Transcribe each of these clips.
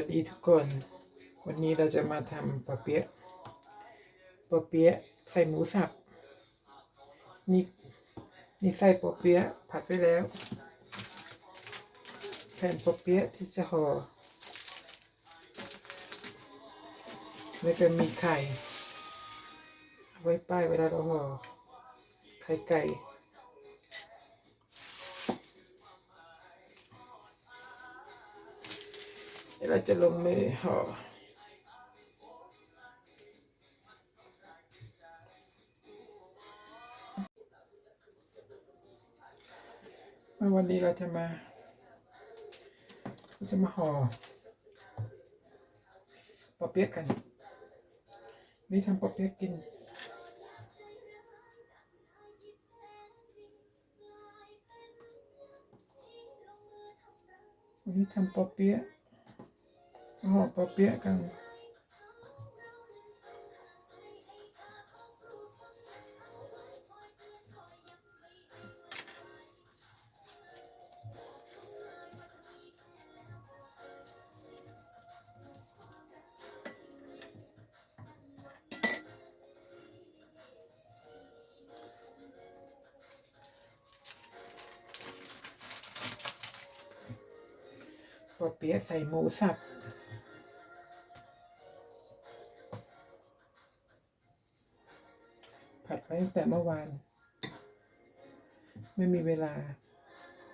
วัสดีทุกคน วันนี้เราจะมาทำปอเปี๊ยะปอเปี๊ยะใส่หมูสับ นี่นี่ใส่ปอเปี๊ยะผัดไว้แล้ว แผ่นปอเปี๊ยะที่จะห่อแล้วก็มีไข่ ไว้ป้ายเวลาเราห่อไข่ไก่ เราจะลงมือห่อวันนี้เราจะมาเราจะมาห่อปอเปี๊ยะกัน นี่ทำปอเปี๊ยะกิน วันนี้ทำปอเปี๊ยะ ห่อปอเปี๊ยะกันปอเปี๊ยะใส่หมูสับ ผัดไว้ตั้งแต่เมื่อวาน ไม่มีเวลา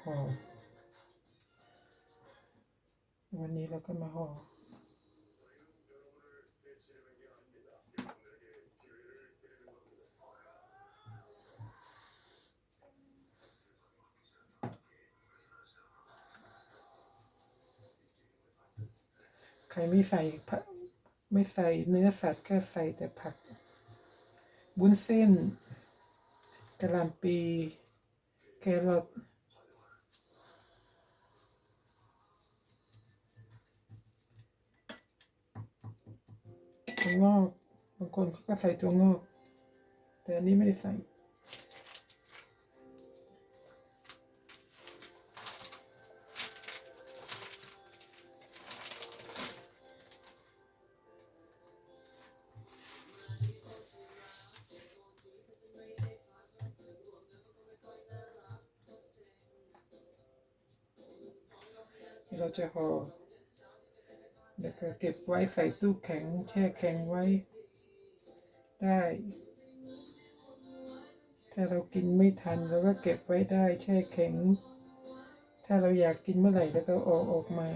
ห่อวันนี้เราก็มาห่อใครไม่ใส่ผักไม่ใส่เนื้อสัตว์ก็ใส่แต่ผัก บุ้นเส้นกระลำปี แครอทถั่วงอก บางคนเขาก็ใส่ถั่วงอก แต่อันนี้ไม่ได้ใส่ เราจะห่อแล้วก็เก็บไว้ใส่ตู้แข็งแช่แข็งไว้ ได้ ถ้าเรากินไม่ทันเราก็เก็บไว้ได้แช่แข็ง ถ้าเราอยากกินเมื่อไหร่แล้วก็ออกออกมา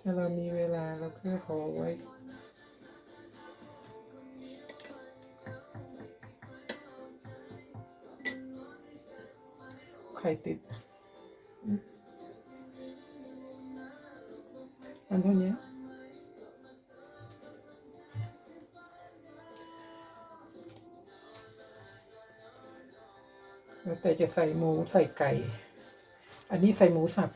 ถ้าเรามีเวลาเราก็ห่อไว้ ไข่ติดอืมอันเท่านี้แล้วแต่จะใส่หมูใส่ไก่ อันนี้ใส่หมูสับ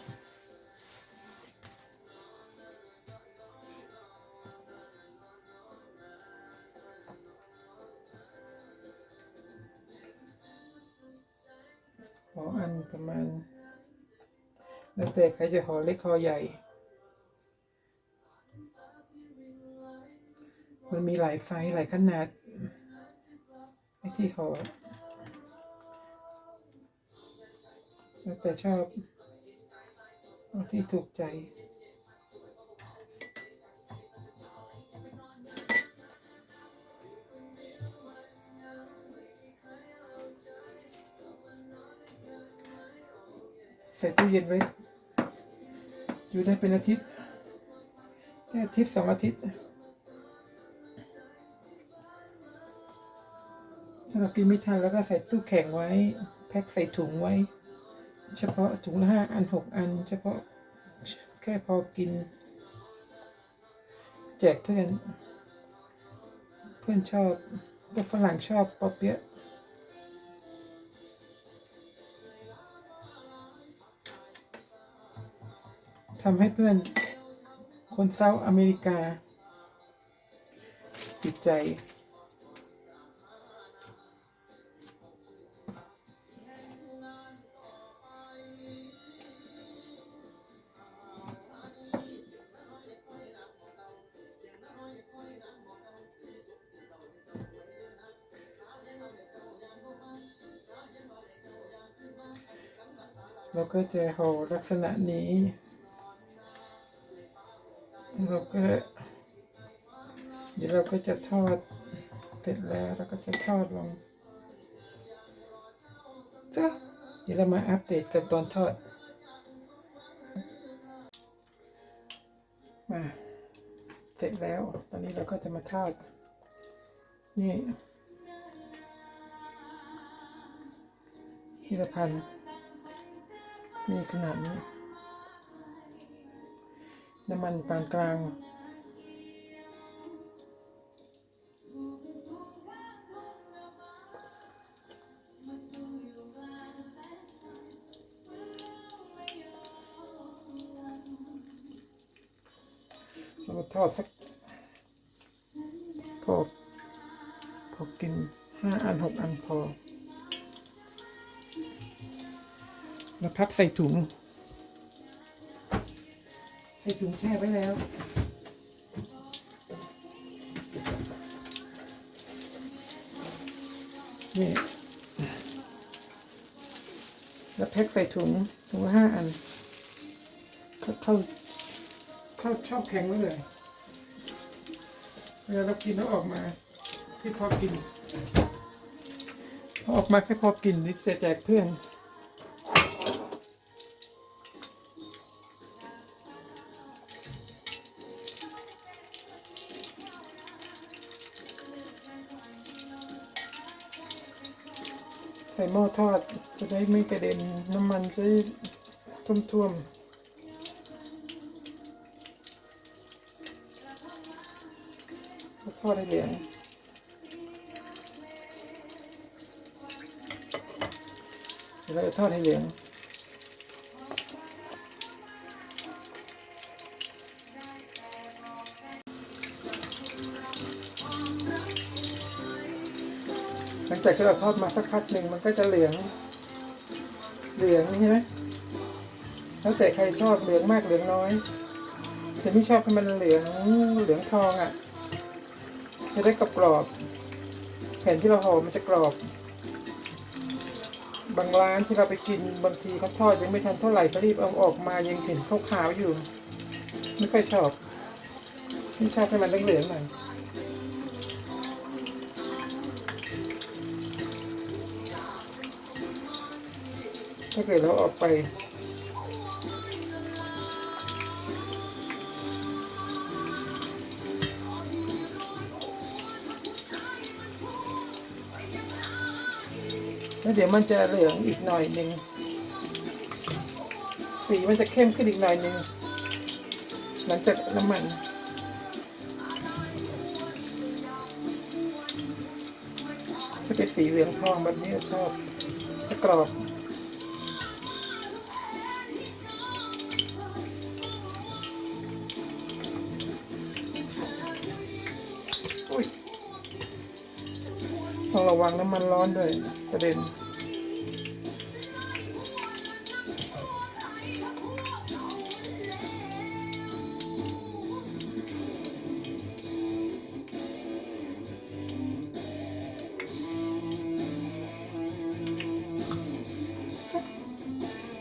แล้วแต่ใครจะห่อเล็กหอใหญ่ มันมีหลายไซส์หลายขนาดไอ้ที่ห่อแล้วแต่ชอบเอาที่ถูกใจใส่ตู้เย็นไว้ อยู่ได้เป็นอาทิตย์แค่อาทิตย์สองอาทิตย์ถ้าเรากินไม่ทันแล้วก็ใส่ตู้แข็งไว้ แพ็คใส่ถุงไว้ เฉพาะถุงละห้าอันหกอัน เฉพาะแค่พอกิน แจกเพื่อน เพื่อนชอบพวกฝรั่งชอบปอเปี๊ยะ ทำให้เพื่อนคนเซาอเมริกา ติดใจ เราก็จะโหลักษณะนี้ เราก็เดี๋ยวเราก็จะทอดเสร็จแล้วเราก็จะทอดลงจ้ะเดี๋ยวเรามาอัปเดตกันตอนทอด มาเสร็จแล้ว ตอนนี้เราก็จะมาทอด นี่ทีละพันนี่ขนาดนี้ น้ำมันปานกลาง เราก็ทอดสักพอพอกินห้าอันหกอันพอ แล้วพับใส่ถุง ใส่ถุงแช่ไว้แล้วนี่แล้วแพ็คใส่ถุงถุงละห้าอัน เข้าเข้าเข้าชอบแข็งไว้เลยเวลาเรากินแล้วออกมาที่พอกินพอออกมาแค่พอกินนี่จะแจกเพื่อน หม้อทอดจะได้ไม่กระเด็นน้ำมันจะได้ท่วมๆทอดให้เหลืองเดี๋ยวเราจะทอดให้เหลือง ลังจากที่เราทอดมาสักพักหนึ่งมันก็จะเหลือง เหลืองใช่ไหมแล้วแต่ใครชอบเหลืองมากเหลืองน้อยแต่ไม่ชอบให้มันเหลืองเหลืองทองอะจะได้กรอบกรอบๆแผ่นที่เราห่อมันจะกรอบ บางร้านที่เราไปกินบางทีเขาทอดยังไม่ทันเท่าไหร่เขารีบเอาออกมายังเห็นขาวๆอยู่ ไม่ค่อยชอบไม่ชอบให้มันเหลืองๆหน่อย ถ้าเกิดเราเออกไปแล้วเดี๋ยวมันจะเหลืองอีกหน่อยหนึ่ง สีมันจะเข้มขึ้นอีกหน่อยหนึ่งหลังจากน้ำมัน จะเป็นสีเหลืองทองแบบนี้ชอบจะกรอบ ต้องระวังน้ำมันร้อนด้วยกระเด็น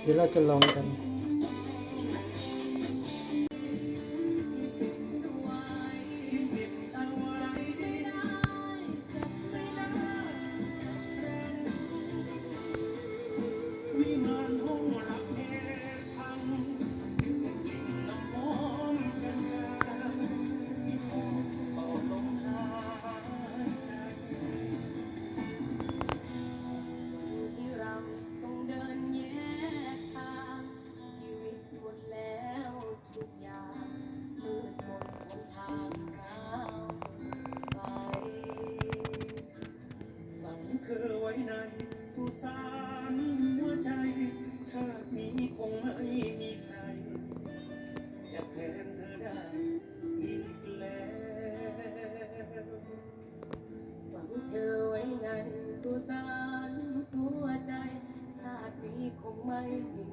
เดี๋ยวเราจะลองกัน ไม่มีใคร